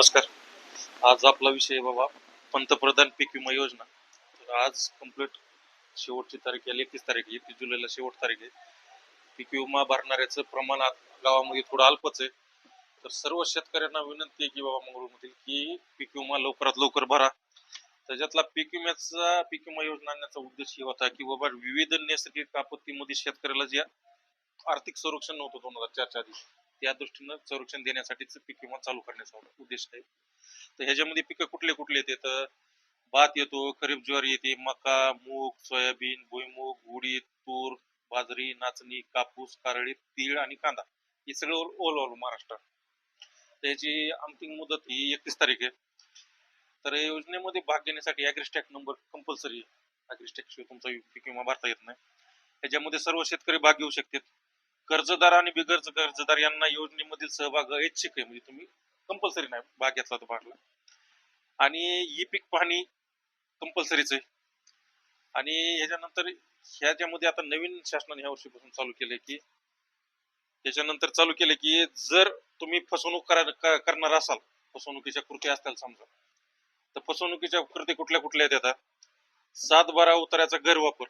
नमस्कार. आज आपला विषय आहे बाबा पंतप्रधान पीक विमा योजना. तर आज कंप्लीट शेवटची तारीख आहे एकतीस तारीख आहे एकतीस जुलैला शेवट तारीख आहे. पीक विमा भरणाऱ्याचं प्रमाण गावामध्ये थोडं अल्पच आहे. तर सर्व शेतकऱ्यांना विनंती आहे की बाबा मंगळूरमधील की पीक विमा लवकरात लवकर भरा. त्याच्यातला पीक विम्याचा पीक विमा योजना आणण्याचा उद्देश हे होता की बाबा विविध नैसर्गिक आपत्तीमध्ये शेतकऱ्याला जे आर्थिक संरक्षण नव्हतं दोन हजार चारच्या आधी त्या दृष्टीनं संरक्षण देण्यासाठीच पीक विमा चालू करण्याचा उद्देश आहे. तर ह्याच्यामध्ये पिकं कुठले कुठले येते तर भात येतो खरीप ज्वारी येते मका मूग सोयाबीन भुईमूग उडीद तूर बाजरी नाचणी कापूस कारळी तीळ आणि कांदा. हे सगळं ऑल ऑल महाराष्ट्रात त्याची अंतिम मुदत ही एकतीस तारीख आहे. तर या योजनेमध्ये भाग घेण्यासाठी ॲग्रिस्टॅक नंबर कंपल्सरी आहे. ॲग्रिस्टॅक शिवाय तुमचा पीक विमा भरता येत नाही. ह्याच्यामध्ये सर्व शेतकरी भाग घेऊ शकतात. कर्जदार आणि बिगर कर्जदार यांना योजनेमधील सहभाग ऐच्छिक आहे. म्हणजे तुम्ही कंपल्सरी नाही. भाग घेतला तो भागला. आणि ई पीक पाहणी कंपल्सरीच आहे. आणि ह्याच्यानंतर ह्याच्यामध्ये आता नवीन शासनाने ह्या वर्षीपासून चालू केलंय की त्याच्यानंतर चालू केलं की जर तुम्ही फसवणूक करा करणार असाल फसवणुकीच्या कृती असतील समजा तर फसवणुकीच्या कृती कुठल्या कुठल्या येतात सात बारा उतार्याचा गैरवापर.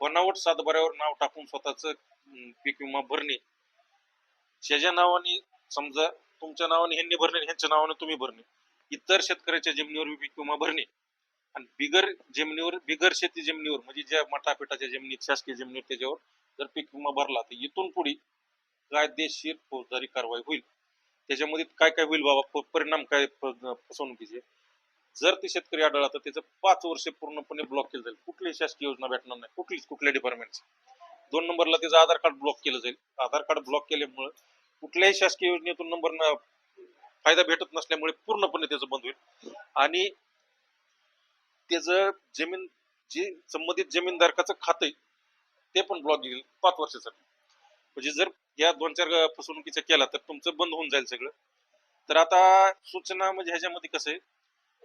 बनावट सातबाऱ्यावर नाव टाकून स्वतःच पीक विमा भरणे. ज्याच्या नावाने समजा तुमच्या नावाने ह्यांनी भरणे ह्यांच्या नावाने तुम्ही भरणे. इतर शेतकऱ्याच्या जमिनीवर पीक विमा भरणे. आणि बिगर जमिनीवर बिगर शेती जमिनीवर म्हणजे ज्या मठापिठाच्या जमिनीत शासकीय जमिनीवर त्याच्यावर जर पीक विमा भरला तर इथून पुढे कायदेशीर फौजदारी कारवाई होईल. त्याच्यामध्ये काय काय होईल बाबा? परिणाम काय फसवणुकीचे? जर ते शेतकरी आढळला तर त्याचं पाच वर्ष पूर्णपणे ब्लॉक केलं जाईल. कुठलीही शासकीय योजना भेटणार नाही. कुठलीच कुठल्या डिपार्टमेंटची दोन नंबरला त्याचं आधार कार्ड ब्लॉक केलं जाईल. आधार कार्ड ब्लॉक केल्यामुळे कुठल्याही शासकीय योजनेतून नंबर फायदा भेटत नसल्यामुळे पूर्णपणे त्याचं बंद होईल. आणि त्याचं जमीन जे संबंधित जमीनधारकाचं खातं ते पण ब्लॉक घेईल पाच वर्षासाठी. म्हणजे जर या दोन चार फसवणुकीचा केला तर तुमचं बंद होऊन जाईल सगळं. तर आता सूचना म्हणजे ह्याच्यामध्ये कसं आहे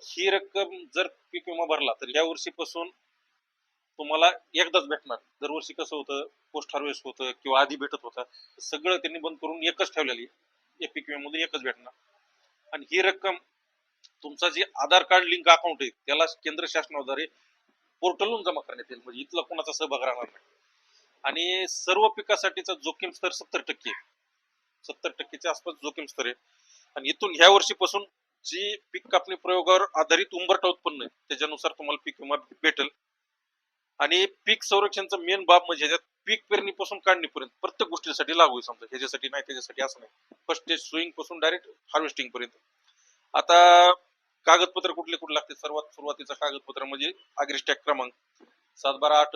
ही रक्कम जर पीक विमा भरला तर या वर्षीपासून तुम्हाला एकदाच भेटणार. दरवर्षी कसं होतं पोस्ट हार्वेस्ट होतं किंवा आधी भेटत होतं सगळं त्यांनी बंद करून एकच ठेवलेली आहे. या पीक एकच भेटणार. आणि ही रक्कम तुमचा जे आधार कार्ड लिंक अकाउंट आहे त्याला केंद्र शासनाद्वारे पोर्टलवरून जमा करण्यात येईल. म्हणजे इथला कोणाचा सहभाग राहणार नाही. आणि सर्व पिकासाठीचा जोखीम स्तर सत्तर टक्के सत्तर टक्केच्या आसपास जोखीम स्तर आहे. आणि इथून ह्या वर्षीपासून जी पीक कापणी प्रयोगावर आधारित उंबरठा उत्पन्न आहे त्याच्यानुसार तुम्हाला पीक विमा भेटेल. आणि पीक संरक्षणचा मेन बाब म्हणजे ह्याच्यात पीक पेरणीपासून काढणीपर्यंत प्रत्येक गोष्टीसाठी लागू आहे समजा. ह्याच्यासाठी नाही त्याच्यासाठी असं नाही. फर्स्ट स्टेज सोईंगपासून डायरेक्ट हार्वेस्टिंग पर्यंत. आता कागदपत्र कुठले कुठले लागते सर्वात सुरुवातीचा कागदपत्र म्हणजे अग्रिस्टॅक क्रमांक. सात बारा आठ.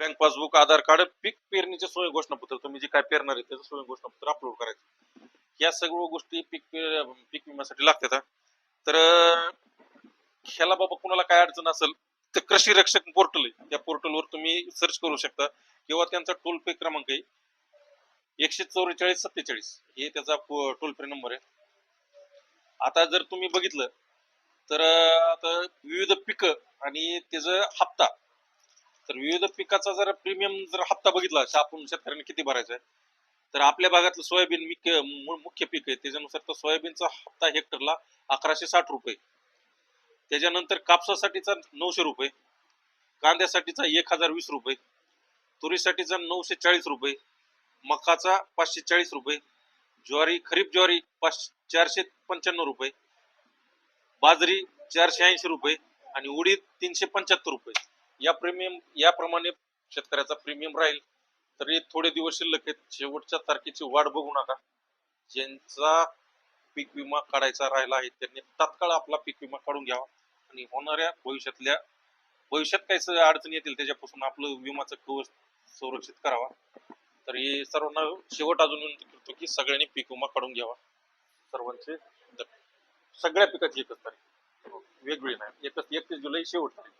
बँक पासबुक आधार कार्ड पीक पेरणीचे सोय घोषणापत्र. तुम्ही जे काय पेरणार आहे त्याचं सोय घोषणापत्र अपलोड करायचं. या सर्व गोष्टी पीक पीक विम्यासाठी लागतात तर ह्याला बाबा कुणाला काय अडचण असेल कृषी रक्षक पोर्टल आहे. त्या पोर्टलवर तुम्ही सर्च करू शकता. किंवा त्यांचा टोल फ्री क्रमांक आहे. एकशे चौवेचाळीस सत्तेचाळीस. हे त्याचा टोल फ्री नंबर आहे. आता जर तुम्ही बघितलं तर आता विविध पिकं आणि त्याचा हप्ता. तर विविध पिकाचा जर प्रीमियम जर हप्ता बघितला आपण शेतकऱ्यांनी किती भरायचा आहे? तर आपल्या भागातलं सोयाबीन मुख्य मुख्य पीक आहे. त्याच्यानुसार तर सोयाबीनचा हप्ता हेक्टरला अकराशे साठ रुपये. त्याच्यानंतर कापसासाठीचा नऊशे रुपये कांद्यासाठीचा एक हजार वीस रुपये तुरीसाठीचा नऊशे चाळीस रुपये मकाचा पाचशे चाळीस रुपये ज्वारी खरीप ज्वारी पाच चारशे पंच्याण्णव रुपये बाजरी चारशे ऐंशी रुपये आणि उडीद तीनशे पंच्याहत्तर रुपये. या प्रीमियम याप्रमाणे शेतकऱ्याचा प्रीमियम राहील. तरी थोडे दिवस शिल्लक आहेत. शेवटच्या तारखेची वाट बघू नका. ज्यांचा पीक विमा काढायचा राहिला आहे त्यांनी तात्काळ आपला पीक विमा काढून घ्यावा. आणि होणाऱ्या भविष्यातल्या भविष्यात काही अडचणी येतील त्याच्यापासून आपलं विमाचं कवच संरक्षित करावा. तर हे सर्वांना शेवट अजून विनंती करतो की सगळ्यांनी पीक विमा काढून घ्यावा. सर्वांचे सगळ्या पिकाची एकच तारीख. वेगळी नाही. एकच एकतीस जुलै शेवट तारीख.